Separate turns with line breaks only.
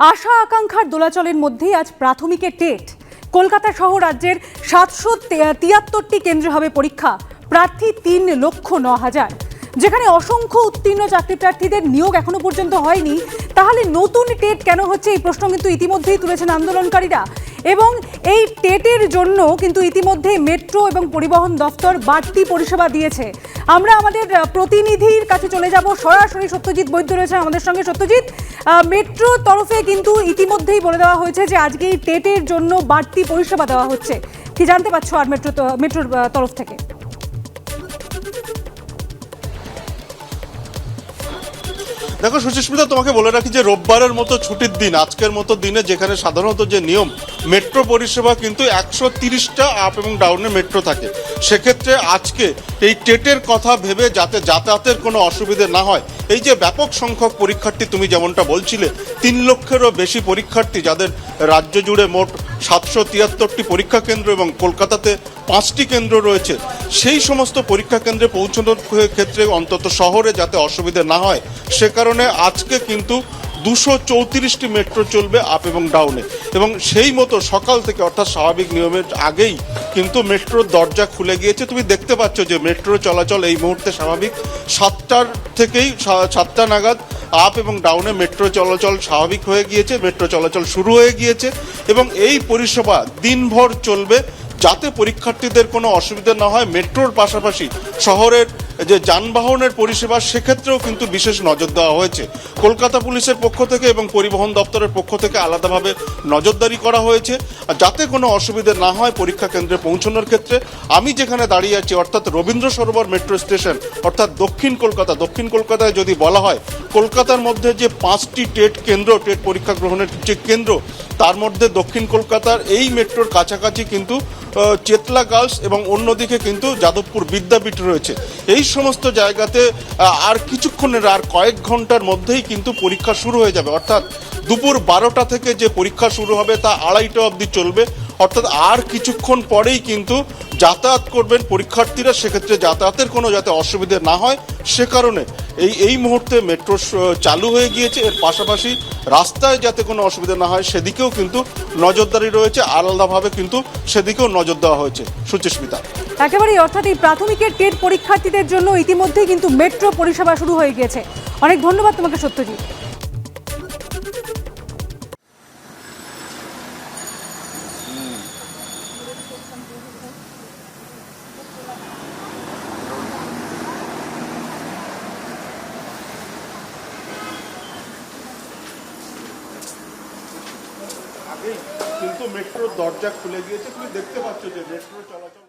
আশা আকাঙ্ক্ষার দোলাচলের মধ্যেই আজ প্রাথমিকের টেট কলকাতা সহ রাজ্যের সাতশো তিয়াত্তরটি কেন্দ্রে হবে পরীক্ষা, প্রার্থী তিন লক্ষ ন হাজার। যেখানে অসংখ্য উত্তীর্ণ চাকরি প্রার্থীদের নিয়োগ এখনও পর্যন্ত হয়নি। তাহলে নতুন টেট কেন হচ্ছে এই প্রশ্ন কিন্তু ইতিমধ্যেই তুলেছেন আন্দোলনকারীরা। এবং এই টেটের জন্য কিন্তু ইতিমধ্যে মেট্রো এবং পরিবহন দফতর বাড়তি পরিষেবা দিয়েছে। আমরা আমাদের প্রতিনিধির কাছে চলে যাব। সরাসরি সত্যজিৎ বৈদ্য রয়েছে আমাদের সঙ্গে। সত্যজিৎ মেট্রো তরফে কিন্তু ইতিমধ্যেই বলে দেওয়া হয়েছে যে আজকে এই টেটের জন্য বাড়তি পরিষেবা দেওয়া হচ্ছে। কি জানতে পারছ আর মেট্রো মেট্রোর তরফ থেকে?
দেখো সুচিস্মিতা তোমাকে বলে রাখি যে রোববারের মতো ছুটির দিন, আজকের মতো দিনে যেখানে সাধারণত যে নিয়ম, মেট্রো পরিষেবা কিন্তু একশো তিরিশটা আপ এবং ডাউনে মেট্রো থাকে। সেক্ষেত্রে আজকে এই টেটের কথা ভেবে যাতে যাতায়াতের কোনো অসুবিধে না হয়, এই যে ব্যাপক সংখ্যক পরীক্ষার্থী তুমি যেমনটা বলছিলে, তিন লক্ষেরও বেশি পরীক্ষার্থী যাদের রাজ্য জুড়ে মোট সাতশো তিয়াত্তরটি পরীক্ষা কেন্দ্র এবং কলকাতাতে পাঁচটি কেন্দ্র রয়েছে সেই সমস্ত পরীক্ষা কেন্দ্রে পৌঁছানোর ক্ষেত্রে অন্তত শহরে যাতে অসুবিধে না হয়, সে কারণে আজকে কিন্তু দুশো চৌত্রিশটি মেট্রো চলবে আপ এবং ডাউনে এবং সেই মতো সকাল থেকে অর্থাৎ স্বাভাবিক নিয়মের আগেই কিন্তু মেট্রোর দরজা খুলে গিয়েছে। তুমি দেখতে পাচ্ছ যে মেট্রো চলাচল এই মুহূর্তে স্বাভাবিক। সাতটার থেকেই সাতটা নাগাদ আপ এবং ডাউনে মেট্রো চলাচল স্বাভাবিক হয়ে গিয়েছে। মেট্রো চলাচল শুরু হয়ে গিয়েছে এবং এই পরিষেবা দিনভর চলবে। যাতে পরীক্ষার্থীদের কোনো অসুবিধা না হয়, মেট্রোর পাশাপাশি শহরের যে যানবাহনের পরিষেবা, সেক্ষেত্রেও কিন্তু বিশেষ নজর দেওয়া হয়েছে। কলকাতা পুলিশের পক্ষ থেকে এবং পরিবহন দপ্তরের পক্ষ থেকে আলাদাভাবে নজরদারি করা হয়েছে। যাতে কোনো অসুবিধে না হয় পরীক্ষা কেন্দ্রে পৌঁছানোর ক্ষেত্রে, আমি যেখানে দাঁড়িয়ে আছি, অর্থাৎ রবীন্দ্র সরোবর মেট্রো স্টেশন, অর্থাৎ দক্ষিণ কলকাতা, দক্ষিণ কলকাতায় যদি বলা হয়, কলকাতার মধ্যে যে পাঁচটি টেট কেন্দ্র, টেট পরীক্ষা গ্রহণের যে কেন্দ্র, তার মধ্যে দক্ষিণ কলকাতার এই মেট্রোর কাছাকাছি কিন্তু চেতলা গার্লস এবং অন্যদিকে কিন্তু যাদবপুর বিদ্যাপীঠ রয়েছে। এই সমস্ত জায়গাতে আর কিছুক্ষণের, আর কয়েক ঘণ্টার মধ্যেই কিন্তু পরীক্ষা শুরু হয়ে যাবে। অর্থাৎ দুপুর বারোটা থেকে যে পরীক্ষা শুরু হবে তা আড়াইটা অবধি চলবে। অর্থাৎ আর কিছুক্ষণ পরেই কিন্তু যাতায়াত করবেন পরীক্ষার্থীরা। সেক্ষেত্রে যাতায়াতের কোনো যাতে অসুবিধে না হয়, সে কারণে এই এই মুহূর্তে মেট্রো চালু হয়ে গিয়েছে। এর পাশাপাশি রাস্তায় যাতে কোনো অসুবিধা না হয়, সেদিকেও কিন্তু নজরদারি রয়েছে। আলাদাভাবে কিন্তু সেদিকেও নজর দেওয়া হয়েছে। সুচিস্মিতা।
একেবারেই, অর্থাৎ এই প্রাথমিকের টেট পরীক্ষার্থীদের জন্য ইতিমধ্যেই কিন্তু মেট্রো পরিষেবা শুরু হয়ে গিয়েছে। অনেক ধন্যবাদ তোমাকে, সত্যজিৎ।
কিন্তু মেট্রোর দরজা খুলে গিয়েছে তুমি দেখতে পাচ্ছ যে মেট্রো চলাচল